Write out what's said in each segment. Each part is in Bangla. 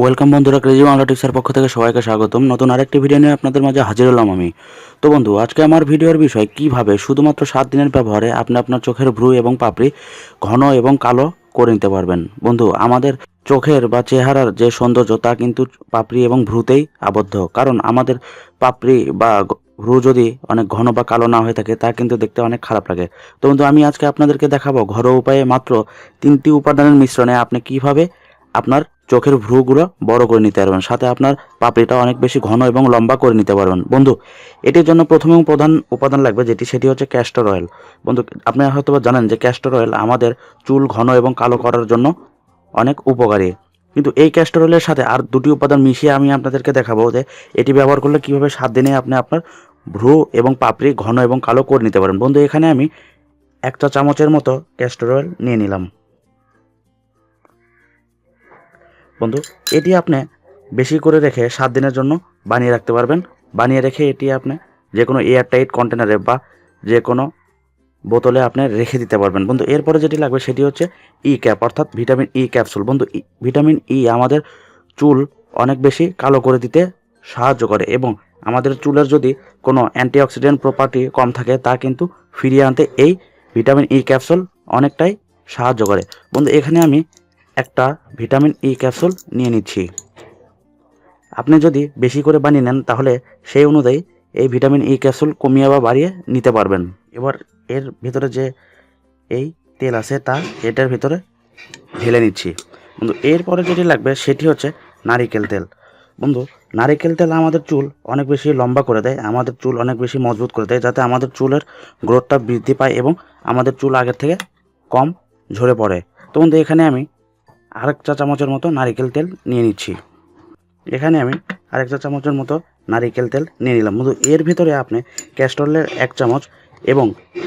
ওয়েলকাম বন্ধুরা ক্রেজি বাংলা টিক্সের পক্ষ থেকে সবাইকে স্বাগতম। নতুন আরেকটি ভিডিও নিয়ে আপনাদের মাঝে হাজির হলাম আমি। তো বন্ধু, আজকে আমার ভিডিওর বিষয় কীভাবে শুধুমাত্র সাত দিনের ব্যবহারে আপনি আপনার চোখের ভ্রু এবং পাপড়ি ঘন এবং কালো করে নিতে পারবেন। বন্ধু, আমাদের চোখের বা চেহারার যে সৌন্দর্য তা কিন্তু পাপড়ি এবং ভ্রুতেই আবদ্ধ। কারণ আমাদের পাপড়ি বা ভ্রু যদি অনেক ঘন বা কালো না হয়ে থাকে, তা কিন্তু দেখতে অনেক খারাপ লাগে। তো বন্ধু, আমি আজকে আপনাদেরকে দেখাবো ঘরোয়া উপায়ে মাত্র তিনটি উপাদানের মিশ্রণে আপনি কীভাবে আপনার চোখের ভ্রুগুলো বড় করে নিতে পারবেন। সাথে আপনার পাপড়িটা অনেক বেশি ঘন এবং লম্বা করে নিতে পারবেন। বন্ধু, এটির জন্য প্রথমে প্রধান উপাদান লাগবে যেটি, সেটি হচ্ছে ক্যাস্টর অয়েল বন্ধু, আপনি হয়তো জানেন যে ক্যাস্টর অয়েল আমাদের চুল ঘন এবং কালো করার জন্য অনেক উপকারী। কিন্তু এই ক্যাস্টর অয়েলের সাথে আর দুটি উপাদান মিশিয়ে আমি আপনাদেরকে দেখাবো যে এটি ব্যবহার করলে কীভাবে সাত দিনে আপনি আপনার ভ্রু এবং পাপড়ি ঘন এবং কালো করে নিতে পারেন। বন্ধু, এখানে আমি এক চা চামচের মতো ক্যাস্টর অয়েল নিয়ে নিলাম। বন্ধু, এটি আপনি বেশি করে রেখে সাত দিনের জন্য বানিয়ে রাখতে পারবেন। বানিয়ে রেখে এটি আপনি যে কোনো এয়ার টাইট কন্টেনারে বা যে কোনো বোতলে আপনি রেখে দিতে পারবেন। বন্ধু, এরপরে যেটি লাগবে সেটি হচ্ছে ই ক্যাপ অর্থাৎ ভিটামিন ই ক্যাপসুল বন্ধু ভিটামিন ই আমাদের চুল অনেক বেশি কালো করে দিতে সাহায্য করে এবং আমাদের চুলের যদি কোনো অ্যান্টিঅক্সিডেন্ট প্রপার্টি কম থাকে, তা কিন্তু ফিরিয়ে আনতে এই ভিটামিন ই ক্যাপসুল অনেকটাই সাহায্য করে। বন্ধু, এখানে আমি একটা ভিটামিন ই ক্যাপসুল নিয়ে নিচ্ছি। আপনি যদি বেশি করে বানিয়ে নেন, তাহলে সেই অনুযায়ী এই ভিটামিন ই ক্যাপসুল কমিয়ে বা বাড়িয়ে নিতে পারবেন। এবার এর ভিতরে যে এই তেল আছে, তা এটার ভিতরে ঢেলে নিচ্ছি। বন্ধু, এরপরে যেটি লাগবে, সেটি হচ্ছে নারিকেল তেল। বন্ধু, নারিকেল তেল আমাদের চুল অনেক বেশি লম্বা করে দেয়, আমাদের চুল অনেক বেশি মজবুত করে দেয়, যাতে আমাদের চুলের গ্রোথটা বৃদ্ধি পায় এবং আমাদের চুল আগের থেকে কম ঝরে পড়ে। তো বন্ধু, এখানে আমি আরেক চা চামচের মতো নারিকেল তেল নিয়ে নিচ্ছি। এখানে আমি আরেক চা চামচের মতো নারিকেল তেল নিয়ে নিলাম। বন্ধু, এর ভিতরে আপনি ক্যাস্টরলের এক চামচ এবং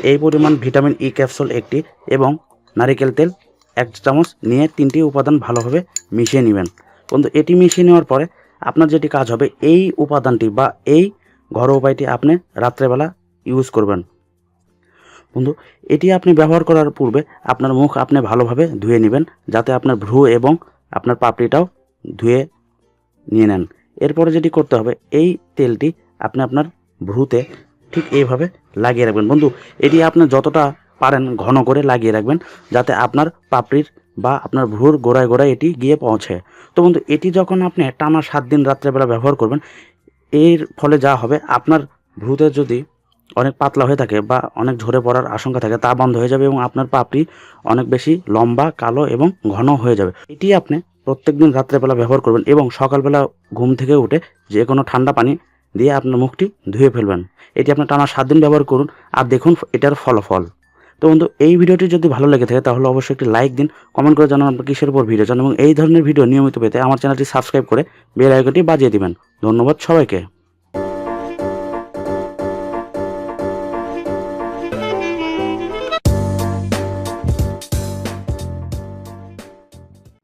এই পরিমাণ ভিটামিন ই ক্যাপসুল একটি এবং নারিকেল তেল এক চামচ নিয়ে তিনটি উপাদান ভালোভাবে মিশিয়ে নেবেন। বন্ধু, এটি মিশিয়ে নেওয়ার পরে আপনার যেটি কাজ হবে, এই উপাদানটি বা এই ঘরোয়া উপায়টি আপনি রাত্রেবেলা ইউজ করবেন। বন্ধু, এটি আপনি ব্যবহার করার পূর্বে আপনার মুখ আপনি ভালোভাবে ধুয়ে নেবেন, যাতে আপনার ভ্রু এবং আপনার পাপড়িটাও ধুয়ে নিয়ে নেন। এরপরে যেটি করতে হবে, এই তেলটি আপনি আপনার ভ্রুতে ঠিক এইভাবে লাগিয়ে রাখবেন। বন্ধু, এটি আপনি যতটা পারেন ঘন করে লাগিয়ে রাখবেন, যাতে আপনার পাপড়ির বা আপনার ভ্রুর গোড়ায় গোড়ায় এটি গিয়ে পৌঁছে। তো বন্ধু, এটি যখন আপনি টানা সাত দিন রাত্রেবেলা ব্যবহার করবেন, এর ফলে যা হবে, আপনার ভ্রুতে যদি অনেক পাতলা হয়ে থাকে বা অনেক ঝরে পড়ার আশঙ্কা থাকে, তা বন্ধ হয়ে যাবে এবং আপনার পাপড়ি অনেক বেশি লম্বা, কালো এবং ঘন হয়ে যাবে। এটি আপনি প্রত্যেকদিন রাত্রেবেলা ব্যবহার করবেন এবং সকালবেলা ঘুম থেকে উঠে যে কোনো ঠান্ডা পানি দিয়ে আপনার মুখটি ধুয়ে ফেলবেন। এটি আপনার টানা সাত দিন ব্যবহার করুন আর দেখুন এটার ফলাফল। তো বন্ধু, এই ভিডিওটি যদি ভালো লেগে থাকে তাহলে অবশ্যই একটি লাইক দিন, কমেন্ট করে জানান আপনার কিসের উপর ভিডিও চান এবং এই ধরনের ভিডিও নিয়মিত পেতে আমার চ্যানেলটি সাবস্ক্রাইব করে বেল আইকনটি বাজিয়ে দিবেন। ধন্যবাদ সবাইকে।